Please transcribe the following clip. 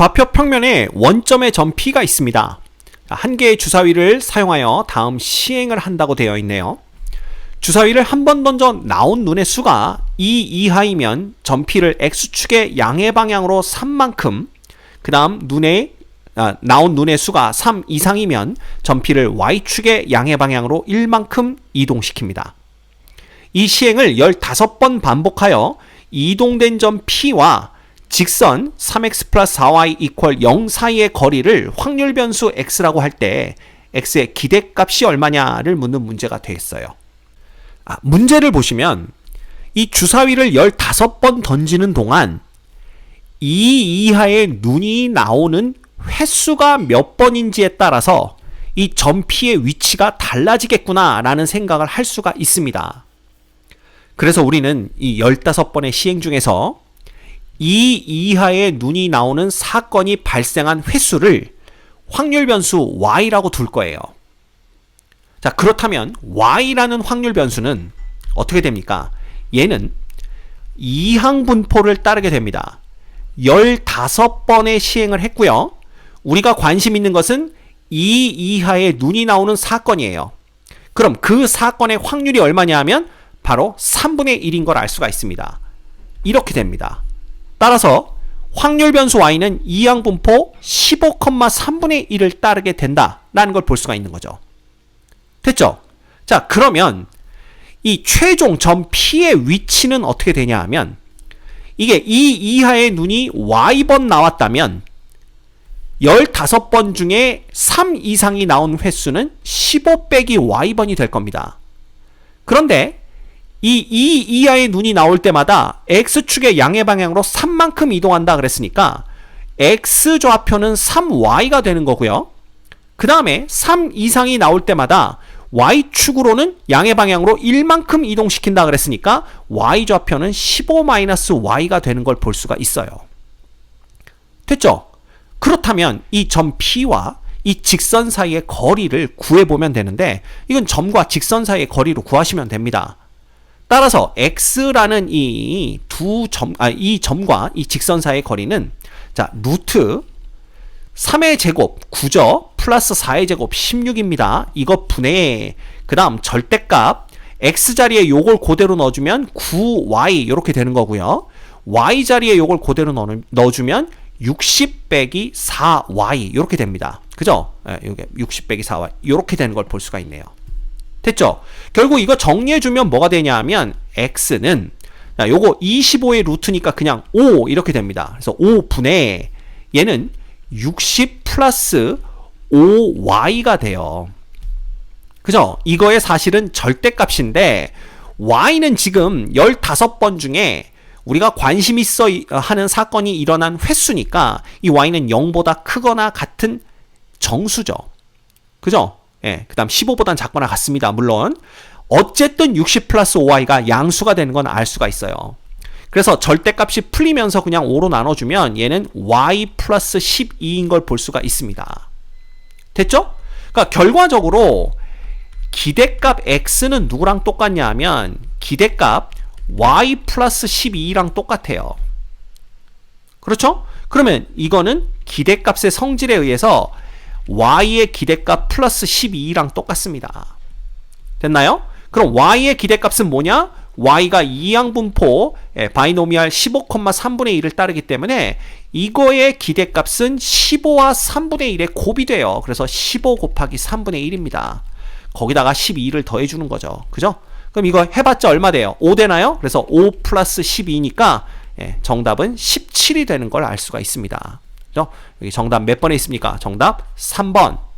좌표 평면에 원점의 점 P가 있습니다. 한 개의 주사위를 사용하여 다음 시행을 한다고 되어 있네요. 주사위를 한 번 던져 나온 눈의 수가 2 이하이면 점 P를 X축의 양의 방향으로 3만큼 그 다음 눈에 아, 나온 눈의 수가 3 이상이면 점 P를 Y축의 양의 방향으로 1만큼 이동시킵니다. 이 시행을 15번 반복하여 이동된 점 P와 직선 3x 플러스 4y 이퀄 0 사이의 거리를 확률 변수 x라고 할 때 x의 기대값이 얼마냐를 묻는 문제가 되겠어요. 아, 문제를 보시면 이 주사위를 15번 던지는 동안 이 이하의 눈이 나오는 횟수가 몇 번인지에 따라서 이점 P의 위치가 달라지겠구나라는 생각을 할 수가 있습니다. 그래서 우리는 이 15번의 시행 중에서 이 이하의 눈이 나오는 사건이 발생한 횟수를 확률 변수 y라고 둘 거예요. 자, 그렇다면 y라는 확률 변수는 어떻게 됩니까? 얘는 이항 분포를 따르게 됩니다. 15번의 시행을 했고요. 우리가 관심 있는 것은 이 이하의 눈이 나오는 사건이에요. 그럼 그 사건의 확률이 얼마냐 하면 바로 3분의 1인 걸 알 수가 있습니다. 이렇게 됩니다. 따라서 확률 변수 y는 이항 분포 15,3분의 1을 따르게 된다라는 걸 볼 수가 있는 거죠. 됐죠? 자, 그러면 이 최종 점 P의 위치는 어떻게 되냐 하면 이게 이 이하의 눈이 y번 나왔다면 15번 중에 3 이상이 나온 횟수는 15 빼기 y번이 될 겁니다. 그런데 이 2 이하의 눈이 나올 때마다 x축의 양의 방향으로 3만큼 이동한다 그랬으니까 x좌표는 3y가 되는 거고요. 그 다음에 3 이상이 나올 때마다 y축으로는 양의 방향으로 1만큼 이동시킨다 그랬으니까 y좌표는 15-y가 되는 걸 볼 수가 있어요. 됐죠? 그렇다면 이 점 P와 이 직선 사이의 거리를 구해보면 되는데 이건 점과 직선 사이의 거리로 구하시면 됩니다. 따라서 x라는 이 두 점, 아, 이 점과 이 직선 사이의 거리는 자, 루트 3의 제곱 9죠. 플러스 4의 제곱 16입니다. 이거 분해. 그 다음 절대값 x 자리에 요걸 그대로 넣어주면 9y 이렇게 되는 거고요. y 자리에 요걸 그대로 넣어주면 60 빼기 4y 이렇게 됩니다. 그죠? 예, 이게 60 빼기 4y 이렇게 되는 걸 볼 수가 있네요. 됐죠? 결국 이거 정리해주면 뭐가 되냐 하면 x는 자, 요거 25의 루트니까 그냥 5 이렇게 됩니다. 그래서 5분의 얘는 60 플러스 5y가 돼요. 그죠? 이거의 사실은 절대값인데 y는 지금 15번 중에 우리가 관심 있어 하는 사건이 일어난 횟수니까 이 y는 0보다 크거나 같은 정수죠. 그죠? 예, 그 다음 15보단 작거나 같습니다. 물론. 어쨌든 60 플러스 5y가 양수가 되는 건 알 수가 있어요. 그래서 절대값이 풀리면서 그냥 5로 나눠주면 얘는 y 플러스 12인 걸 볼 수가 있습니다. 됐죠? 그러니까 결과적으로 기대값 x는 누구랑 똑같냐 하면 기대값 y 플러스 12랑 똑같아요. 그렇죠? 그러면 이거는 기대값의 성질에 의해서 y의 기대값 플러스 12랑 똑같습니다. 됐나요? 그럼 y의 기대값은 뭐냐? y가 이항분포 예, 바이노미알 15,3분의 1을 따르기 때문에 이거의 기대값은 15와 3분의 1의 곱이 돼요. 그래서 15 곱하기 3분의 1입니다. 거기다가 12를 더해주는 거죠. 그죠? 그럼 이거 해봤자 얼마 돼요? 5 되나요? 그래서 5 플러스 12니까 예, 정답은 17이 되는 걸 알 수가 있습니다. 그죠? 여기 정답 몇 번에 있습니까? 정답 3번.